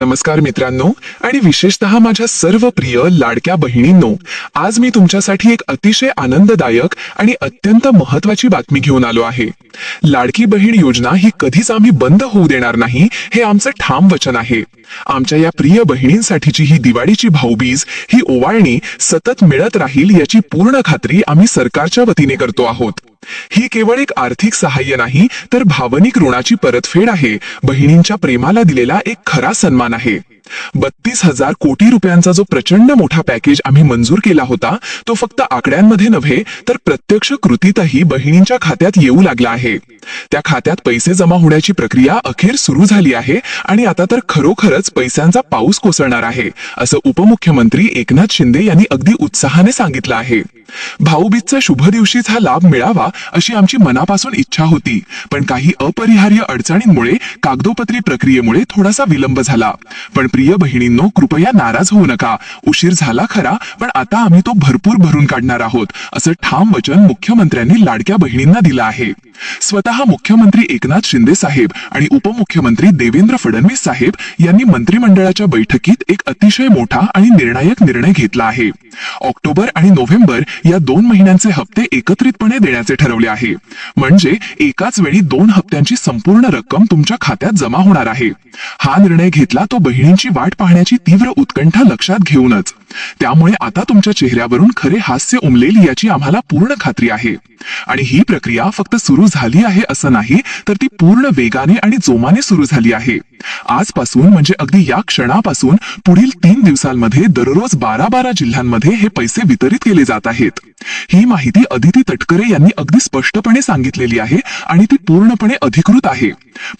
नमस्कार मित्रांनो आणि विशेषतः माझ्या सर्व प्रिय लाडक्या बहिणींनो आज मी तुमच्यासाठी एक अतिशय आनंददायक आणि अत्यंत महत्वाची बातमी घेऊन आलो आहे. लाडकी बहीण योजना ही कधीच आम्ही बंद होऊ देणार नाही हे आमचं ठाम वचन आहे. आमच्या या प्रिय बहिणींसाठीची ही दिवाळीची भाऊबीज ही ओवाळणी सतत मिळत राहील याची पूर्ण खात्री आम्ही सरकारच्या वतीने करतो आहोत. ही केवळ एक आर्थिक सहाय्य नाही तर भावनिक ऋणाची परतफेड आहे. बहिणींच्या प्रेमाला दिलेला एक खरा सन्मान आहे. बत्तीस हजार कोटी रुपयांचा जो प्रचंड मोठा पॅकेज आम्ही मंजूर केला होता तो फक्त आकड्यांमध्ये नव्हे तर प्रत्यक्ष कृतीतही बहिणींच्या खात्यात येऊ लागला आहे. त्या खात्यात पैसे जमा होण्याची प्रक्रिया अखेर सुरू झाली आहे आणि आता तर खरोखरच पैशांचा पाऊस कोसळणार आहे असं उपमुख्यमंत्री एकनाथ शिंदे यांनी अगदी उत्साहाने सांगितलं आहे. भाऊबीजचा शुभ दिवशीच हा लाभ मिळावा अशी आमची मनापासून इच्छा होती पण काही अपरिहार्य अडचणींमुळे कागदोपत्री प्रक्रियेमुळे थोडासा विलंब झाला. पण प्रिय बहिणींनो कृपया नाराज होऊ नका. उशीर झाला खरा पण आता आम्ही तो भरपूर भरून काढणार आहोत असं ठाम वचन मुख्यमंत्र्यांनी लाडक्या बहिणींना दिलं आहे. स्वतः मुख्यमंत्री एकनाथ शिंदे साहेब आणि उपमुख्यमंत्री देवेंद्र फडणवीस साहेब यांनी मंत्रिमंडळाच्या बैठकीत एक अतिशय मोठा आणि निर्णायक निर्णय घेतला आहे. ऑक्टोबर आणि नोव्हेंबर या दोन महिन्यांचे हप्ते एकत्रितपणे देण्याचे ठरवले आहे. म्हणजे एकाच वेळी दोन हप्त्यांची संपूर्ण रक्कम तुमच्या खात्यात जमा होणार आहे. हा निर्णय घेतला तो बहिणींची वाट पाहण्याची तीव्र उत्कंठा लक्षात घेऊनच. त्यामुळे आता तुमच्या चेहऱ्यावरून खरे हास्य उमलेल याची आम्हाला पूर्ण खात्री आहे. आणि ही प्रक्रिया फक्त सुरू झाली आहे असं नाही तर ती पूर्ण वेगाने आणि जोमाने सुरू झाली आहे. आजपासून म्हणजे अगदी या क्षणापासून पुढील तीन दिवसांमध्ये दररोज बारा बारा जिल्ह्यांमध्ये हे पैसे वितरित केले जात आहेत. ही माहिती अदिती तटकरे यांनी अगदी स्पष्टपणे सांगितलेली आहे आणि ती पूर्णपणे अधिकृत आहे.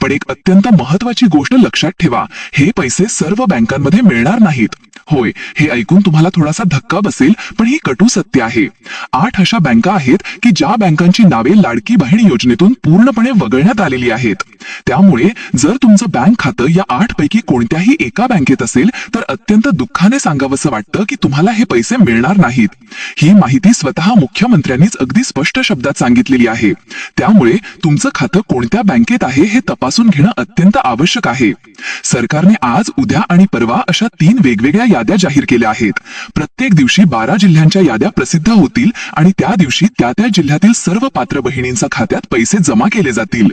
पण एक अत्यंत महत्वाची गोष्ट लक्षात ठेवा हे पैसे सर्व बँकांमध्ये मिळणार नाहीत. होय हे ऐकून तुम्हाला थोडासा धक्का बसेल पण ही कटू सत्य आहे. आठ अशा बँका आहेत की ज्या बँकांची नावे लाडकी बहीण योजनेतून पूर्णपणे वगळण्यात आलेली आहेत. त्यामुळे जर तुमचं बँक खातं या आठ पैकी कोणत्याही एका बँकेत असेल तर अत्यंत दुःखाने सांगावंसं वाटतं की तुम्हाला हे पैसे मिळणार नाहीत. ही माहिती स्वतः मुख्यमंत्र्यांनीच अगदी स्पष्ट शब्दात सांगितलेली आहे. त्यामुळे तुमचं खातं कोणत्या बँकेत आहे हे तपासून घेणं अत्यंत आवश्यक आहे. सरकारने आज उद्या आणि परवा अशा तीन वेगवेगळ्या याद्या जाहीर केल्या आहेत. प्रत्येक दिवशी बारा जिल्ह्यांच्या याद्या प्रसिद्ध होतील आणि त्या दिवशी त्या त्या जिल्ह्यातील सर्व पात्र बहिणींच्या खात्यात पैसे जमा केले जातील.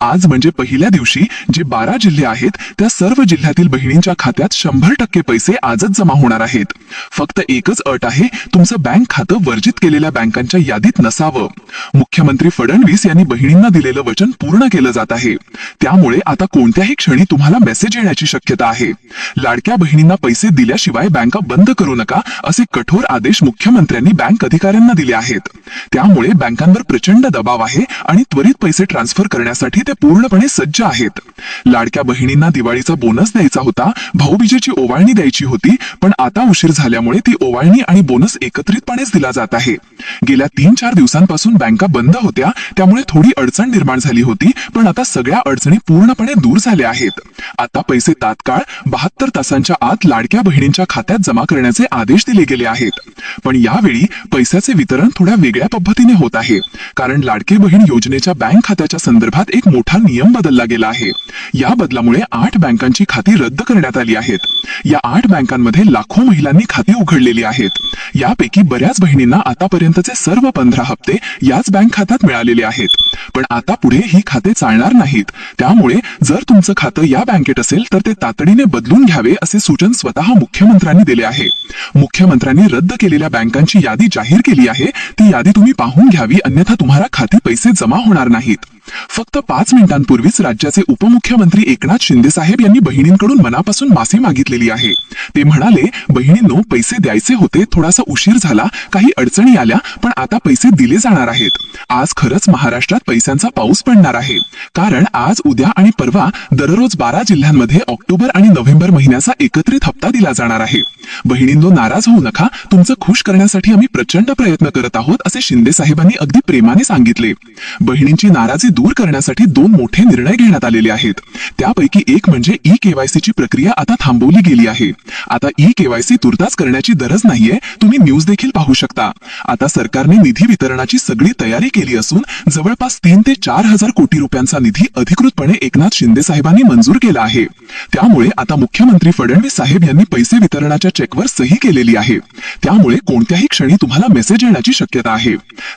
आज म्हणजे पहिल्या दिवशी जे बारा जिल्हे आहेत त्या सर्व जिल्ह्यातील बहिणींच्या खात्यात शंभर टक्के पैसे आजच जमा होणार आहेत. फक्त एकच अट आहे तुमचं बँक खातं वर्जित केलेल्या बँकांच्या यादीत नसावं. मुख्यमंत्री फडणवीस यांनी बहिणींना दिलेलं वचन पूर्ण केलं जात आहे. त्यामुळे आता कोणत्याही क्षणी तुम्हाला मेसेज येण्याची शक्यता आहे. लाडक्या बहिणींना पैसे दिल्याशिवाय बँका बंद करू नका असे कठोर आदेश मुख्यमंत्र्यांनी बँक अधिकाऱ्यांना दिले आहेत. त्यामुळे बँकांवर प्रचंड दबाव आहे आणि त्वरित पैसे ट्रान्सफर करण्यासाठी ते पूर्णपणे सज्ज आहेत. लाडक्या बहिणींना दिवाळीचा बोनस द्यायचा होता. भाऊबीजेची ओवाळणी द्यायची होती पण आता उशीर झाल्यामुळे ती ओवाळणी आणि बोनस एकत्रितपणेच दिला जात आहे. गेल्या तीन चार दिवसांपासून बँका बंद होत्या त्यामुळे थोडी अडचण निर्माण झाली होती पण आता सगळ्या अडचणी पूर्णपणे दूर झाल्या आहेत. आता पैसे तात्काळ बहात्तर तासांच्या आत लाडक्या बहिणींच्या खात्यात जमा करण्याचे आदेश दिले गेले आहेत. पण यावेळी पैशाचे वितरण थोड्या वेगळ्या पद्धतीने होत आहे. कारण लाडके बहीण योजनेच्या बँक खात्याच्या संदर्भात एक मोठा नियम बदलला गेला आहे. या बदलामुळे आठ बँकांची खाती रद्द करण्यात आली आहेत. या आठ बँकांमध्ये लाखो महिलांनी खाती उघडलेली आहेत. यापैकी बऱ्याच बहिणींना आतापर्यंतचे सर्व पंधरा हप्ते याच बँक खात्यात मिळालेले आहेत. पण आता पुढे ही खाते चालणार नाहीत. त्यामुळे जर तुमचं खातं या बँकेत असेल तर ते तातडीने बदलून घ्यावे असे सूचन स्वतः मुख्यमंत्र्यांनी दिले आहे. मुख्यमंत्र्यांनी रद्द केलेल्या बँकांची यादी जाहीर केली आहे. ती यादी तुम्ही पाहून घ्यावी अन्यथा तुम्हाला खाती पैसे जमा होणार नाहीत. फक्त पाच मिनिटांपूर्वी मिनिटांपूर्वीच राज्याचे उपमुख्यमंत्री एकनाथ शिंदे साहेब यांनी बहिणींकडून मनापासून माफी मागितलेली आहे. ते म्हणाले बहिणींनो पैसे द्यायचे होते थोडासा उशीर झाला काही अडचणी आल्या पण आता पैसे दिले जाणार आहेत. आज खरंच महाराष्ट्रात पैशांचा पाऊस पडणार आहे. कारण आज उद्या आणि परवा दररोज बारा जिल्ह्यांमध्ये ऑक्टोबर आणि नोव्हेंबर महिन्याचा एकत्रित हप्ता दिला जाणार आहे. बहिणींनो नाराज होऊ नका. तुमचं खुश करण्यासाठी आम्ही प्रचंड प्रयत्न करत आहोत असे शिंदे साहेबांनी अगदी प्रेमाने सांगितले. बहिणींची नाराजी दूर करण्यासाठी दोन मोठे निर्णय घेण्यात आलेले आहेत. त्यापैकी एक म्हणजे ई केवायसीची प्रक्रिया आता थांबवली गेली आहे. आता ई केवायसी तुर्तास करण्याची गरज नाहीये तुम्ही न्यूज देखील पाहू शकता. आता सरकारने निधी वितरणाची सगळी तयारी केली असून जवळपास तीन ते चार हजार कोटी रुपयांचा निधी अधिकृतपणे एकनाथ शिंदे साहेबांनी मंजूर केला आहे. त्यामुळे आता मुख्यमंत्री फडणवीस साहेब यांनी पैसे वितरणाच्या चेकवर सही केलेली आहे. त्यामुळे कोणत्याही क्षणी तुम्हाला मेसेज येण्याची शक्यता आहे.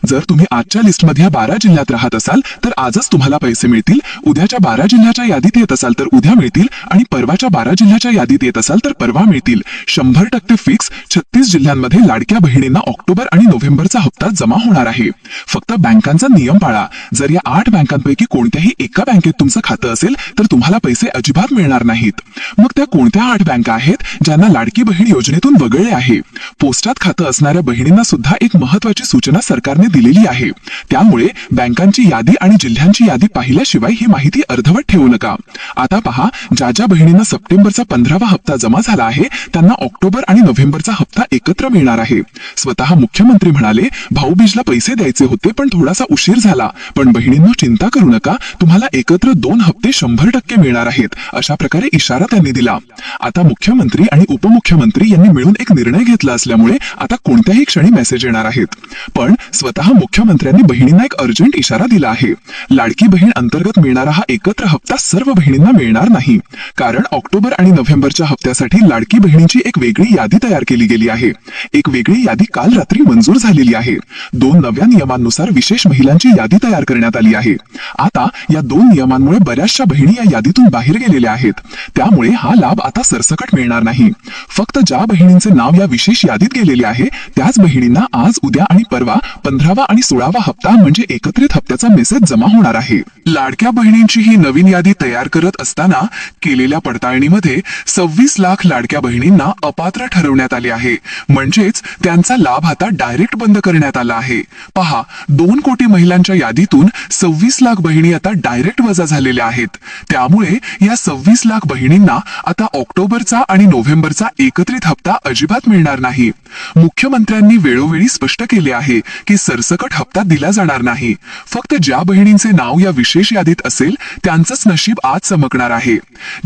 जर तुम्ही आजच्या लिस्टमध्ये बारा जिल्ह्यात राहत असाल तर आजच तुम्हाला पैसे मिळतील. उद्याच्या बारा जिल्ह्याच्या यादीत येत असाल तर उद्या मिळतील आणि परवाच्या बारा जिल्ह्याच्या यादीत येत असाल तर परवा मिळतील. शंभर टक्के फिक्स छत्तीस जिल्ह्यांमध्ये लाडक्या बहिणींना ऑक्टोबर आणि नोव्हेंबरचा हप्ता जमा होणार आहे. फक्त बँकांचा नियम पाळा. जर या आठ बँकांपैकी कोणत्याही एका बँकेत तुमचं खातं असेल तर तुम्हाला पैसे अजिबात मिळणार नाहीत. मग त्या कोणत्या आठ बँका आहेत ज्यांना लाडकी बहीण योजनेतून वगळले आहे? पोस्टात खातं असणाऱ्या बहिणींना सुद्धा एक महत्वाची सूचना सरकारने दिलेली आहे. त्यामुळे बँकांची यादी आणि जिल्ह्यांची यादी पाहिल्याशिवाय ही माहिती अर्धवट ठेवू नका. आता पहा ज्या ज्या बहिणींना सप्टेंबरचा पंधरावा हप्ता जमा झाला आहे त्यांना ऑक्टोबर आणि नोव्हेंबरचा हप्ता एकत्र मिळणार आहे. स्वतः मुख्यमंत्री म्हणाले भाऊबीजला पैसे द्यायचे होते पण थोडासा उशीर झाला. पण बहिणींनो चिंता करू नका. तुम्हाला एकत्र दोन हप्ते शंभर टक्के मिळणार आहेत. अशा प्रकारे इशारा त्यांनी दिला. आता मुख्यमंत्री आणि उपमुख्यमंत्री यांनी मिळून एक निर्णय घेतला असल्यामुळे आता कोणत्याही क्षणी मेसेज येणार आहेत. पण स्वतः मुख्यमंत्र्यांनी बहिणींना एक अर्जंट इशारा दिला आहे. लाडकी बहीण अंतर्गत मिळणार हा एकत्र हप्ता सर्व बहिणींना मिळणार नाही. कारण ऑक्टोबर आणि नोव्हेंबरच्या हप्त्यासाठी लाडकी बहिणींची एक वेगळी यादी तयार केली गेली आहे. एक वेगळी यादी काल रात्री मंजूर झालेली आहे. दोन नव्या नियमांनुसार विशेष महिलांची यादी तयार करण्यात आली आहे. आता या दोन नियमांमुळे बऱ्याचशा बहिणी या यादीतून बाहेर गेलेल्या आहेत. त्यामुळे हा लाभ आता सरसकट मिळणार नाही. फक्त ज्या बहिणींचे नाव या विशेष यादीत गेलेले आहे त्याच बहिणींना आज उद्या आणि परवा पंधरावा आणि सोळावा हप्ता म्हणजे एकत्रित हप्त्याचा मेसेज जमा होणार आहे. लाडक्या बहिणी बहिणींची ही नवीन यादी तयार करत असताना केलेल्या पडताळणीमध्ये सव्वीस लाख लाडक्या बहिणींना अपात्र ठरवण्यात आले आहे. म्हणजेच त्यांचा लाभ आता डायरेक्ट बंद करण्यात आला आहे. पहा दोन कोटी महिलांच्या यादीतून सव्वीस लाख बहिणी आता डायरेक्ट वजा झालेल्या आहेत. त्यामुळे या सव्वीस लाख बहिणींना आता ऑक्टोबरचा आणि नोव्हेंबरचा एकत्रित हप्ता अजिबात मिळणार नाही. मुख्यमंत्र्यांनी वेळोवेळी स्पष्ट केले आहे की सरसकट हप्ता दिला जाणार नाही. फक्त ज्या बहिणींचे नाव या विशेष यादीत असेल त्यांचंच नशीब आज चमकणार आहे.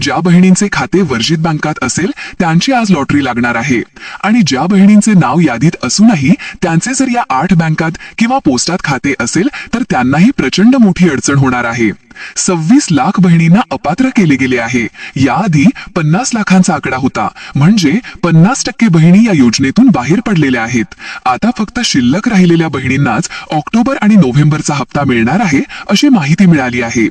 ज्या बहिणींचे खाते वर्जित बँकात असेल त्यांची आज लॉटरी लागणार आहे. आणि ज्या बहिणींचे नाव यादीत असूनही त्यांचे जर या आठ बँकात किंवा पोस्टात खाते असेल तर त्यांनाही प्रचंड मोठी अडचण होणार आहे. सव्वीस लाख बहिणींना अपात्र केले गेले आहे. याआधी पन्नास लाखांचा आकडा होता. म्हणजे पन्नास टक्के बहिणी या योजनेतून बाहेर पडलेल्या आहेत. आता फक्त शिल्लक राहिलेल्या बहिणींनाच ऑक्टोबर आणि नोव्हेंबरचा हप्ता मिळणार आहे अशी माहिती मिळाली आहे.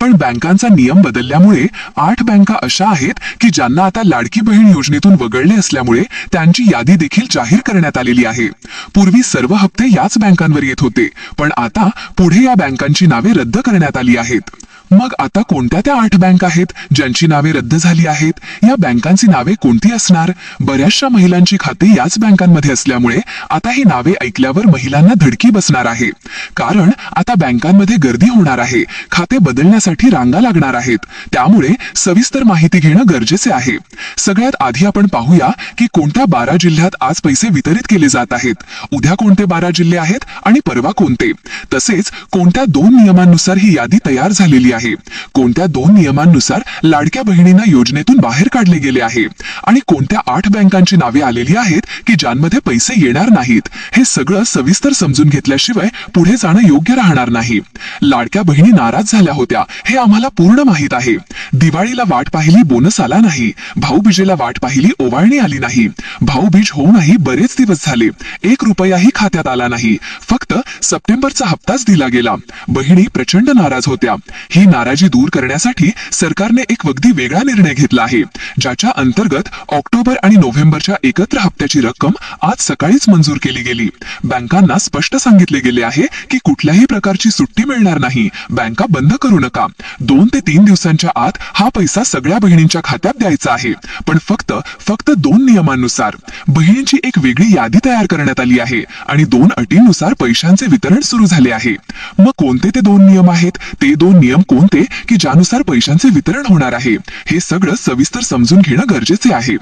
पण बँकांचा नियम बदलल्यामुळे आठ बँका अशा आहेत की ज्यांना आता लाडकी बहीण योजनेतून वगळले असल्यामुळे त्यांची यादी देखील जाहीर करण्यात आलेली आहे. पूर्वी सर्व हप्ते याच बँकांवर येत होते. पण आता पुढे या बँकांची नावे रद्द करण्यात आली आहेत. मग आता कोणत्या त्या आठ बँक आहेत ज्यांची नावे रद्द झाली आहेत? या बँकांची नावे कोणती असणार? बऱ्याचशा महिलांची खाती याच बँकांमध्ये असल्यामुळे आता ही नावे ऐकल्यावर महिलांना धडकी बसणार आहे. कारण आता बँकांमध्ये गर्दी होणार आहे. खाते बदलण्यासाठी रांगा लागणार आहेत. त्यामुळे सविस्तर माहिती घेणं गरजेचे आहे. सगळ्यात आधी आपण पाहूया की कोणत्या बारा जिल्ह्यात आज पैसे वितरित केले जात आहेत. उद्या कोणते बारा जिल्हे आहेत आणि परवा कोणते? तसेच कोणत्या दोन नियमांनुसार ही यादी तयार झालेली आहे? आहे. कोणत्या दोन नियमांनुसार लाडक्या बहिणींना योजनेतून बाहेर काढले गेले आहे? आणि कोणत्या आठ बँकांची नावे आलेली आहेत की ज्यांमध्ये पैसे येणार नाहीत? हे सगळं सविस्तर समजून घेतल्याशिवाय पुढे जाणं योग्य राहणार नाही. लाडक्या बहिणी नाराज झाल्या होत्या हे आम्हाला पूर्ण माहीत आहे. दिवाळीला वाट पाहिली बोनस आला नाही. भाऊबीजेला वाट पाहिली ओवाळणी आली नाही. भाऊबीज होऊनही बरेच दिवस झाले. एक रुपयाही खात्यात आला नाही. फक्त सप्टेंबरचा हप्ताच दिला गेला. बहिणी प्रचंड नाराज होत्या. ही ही नाराजी दूर करण्यासाठी सरकारने एक अगदी वेगळा निर्णय घेतला आहे ज्याच्या अंतर्गत ऑक्टोबर आणि नोव्हेंबरच्या एकत्र हप्त्याची रक्कम आज सकाळीच मंजूर केली गेली. बँकांना स्पष्ट सांगितले गेले आहे की कुठल्याही प्रकारची सुट्टी मिळणार नाही. बँका बंद करू नका. दोन ते तीन दिवसांच्या आत हा पैसा सगळ्या बहिणींच्या खात्यात द्यायचा आहे. पण फक्त फक्त दोन नियमांनुसार. बहिणींची एक वेगळी यादी तयार करण्यात आली आहे आणि दोन अटींनुसार पैशांचे वितरण सुरू झाले आहे. मग कोणते ते दोन नियम आहेत? ते दोन नियम कोणते की ज्यानुसार पैशांचे वितरण होणार आहे हे सगळं सविस्तर समजून घेणं गरजेचे आहे.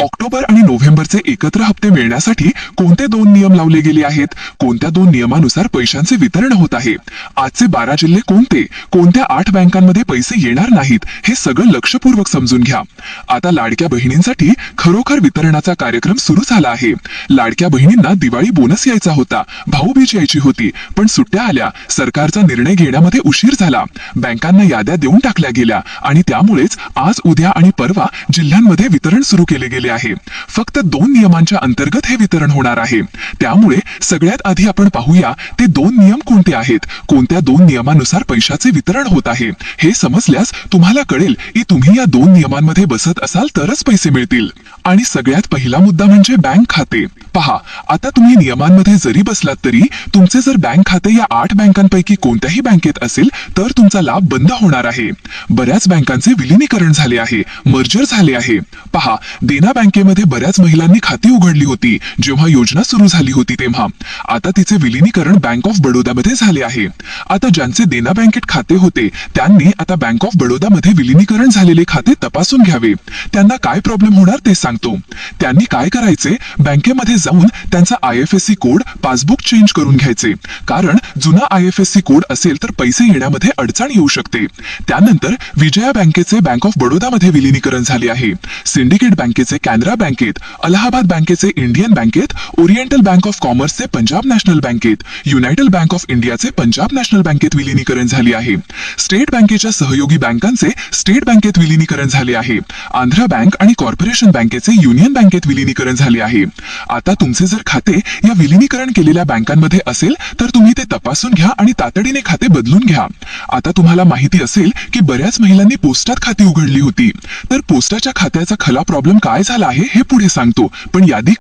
ऑक्टोबर आणि नोव्हेंबरचे एकत्र हप्ते मिळण्यासाठी कोणते दोन नियम लावले गेले आहेत? कोणत्या दोन नियमानुसार पैशांचे वितरण होत आहे? आजचे बारा जिल्हे कोणते? कोणत्या आठ बँकांमध्ये पैसे येणार नाहीत? हे सगळं लक्षपूर्वक समजून घ्या. आता लाडक्या बहिणींसाठी खरोखर वितरणाचा कार्यक्रम सुरू झाला आहे. लाडक्या बहिणींना दिवाळी बोनस यायचा होता. भाऊबीज यायची होती. पण सुट्ट्या आल्या. सरकारचा निर्णय घेण्यामध्ये उशीर झाला. बँक बँकांना याद्या देऊन टाकल्या गेल्या आणि त्यामुळेच आज उद्या आणि परवा जिल्ह्यांमध्ये वितरण सुरू केले गेले आहे. फक्त दोन नियमांच्या अंतर्गत हे वितरण होणार आहे. त्यामुळे सगळ्यात आधी आपण पाहूया ते दोन नियम कोणते आहेत? कोणत्या दोन नियमानुसार पैशाचे वितरण होत आहे? हे समजल्यास तुम्हाला कळेल की तुम्ही या दोन नियमांमध्ये बसत असाल तरच पैसे मिळतील. आणि सगळ्यात पहिला मुद्दा म्हणजे बँक खाते. पहा आता तुम्ही नियमांमध्ये जरी बसलात तरी तुमचे जर बँक खाते या आठ बँकांपैकी कोणत्याही बँकेत असेल तर तुमचा लाभ बंद होणार आहे. बऱ्याच बँकांचे विलिनीकरण झाले आहे. मर्जर झाले आहे. पहा देना बँकेमध्ये बऱ्याच महिलांनी खाती उघडली होती. जेव्हा योजना सुरू झाली होती तेव्हा. आता तिचे विलिनीकरण बँक ऑफ बडोदामध्ये झाले आहे. आता ज्यांचे देना बँकेत खाते होते त्यांनी आता बँक ऑफ बडोदामध्ये विलिनीकरण झालेले खाते तपासून घ्यावे. त्यांना काय प्रॉब्लेम होणार ते सांगतो. त्यांनी काय करायचे? बँकेमध्ये जाऊन त्यांचा I F S C code passbook change करून घ्यायचे. कारण जुना I F S C code असेल तर पैसे येण्यामध्ये अडचण येऊ शकते. त्यानंतर विजया बँकेचे बँक ऑफ बडोदामध्ये विलिनीकरण झाले आहे. सिंडिकेट बँकेचे कॅनरा बँकेत अलाहाबाद बँकेचे इंडियन बँकेत ओरिएंटल बँक ऑफ कॉमर्सचे पंजाब नॅशनल बँकेत युनायटेड बँक ऑफ इंडियाचे पंजाब नॅशनल बँकेत विलिनीकरण झाले आहे. स्टेट बँकेच्या सहयोगी बँकांचे स्टेट बँकेत विलिनीकरण झाले आहे. आंध्र बँक आणि कॉर्पोरेशन बँकेचे युनियन बँकेत विलिनीकरण झाले आहे. आता तुमचे जर खाते या विलिनीकरण केलेल्या बँकांमध्ये असेल तर तुम्ही ते तपासून घ्या आणि तातडीने खाते बदलून घ्या. आता तुम्हाला माहिती असेल की बऱ्याच महिलांनी पोस्टात खाती उघडली होती. तर पोस्टाच्या खात्याचा खला प्रॉब्लेम काय झाला आहे हे पुढे सांगतो. पण यादी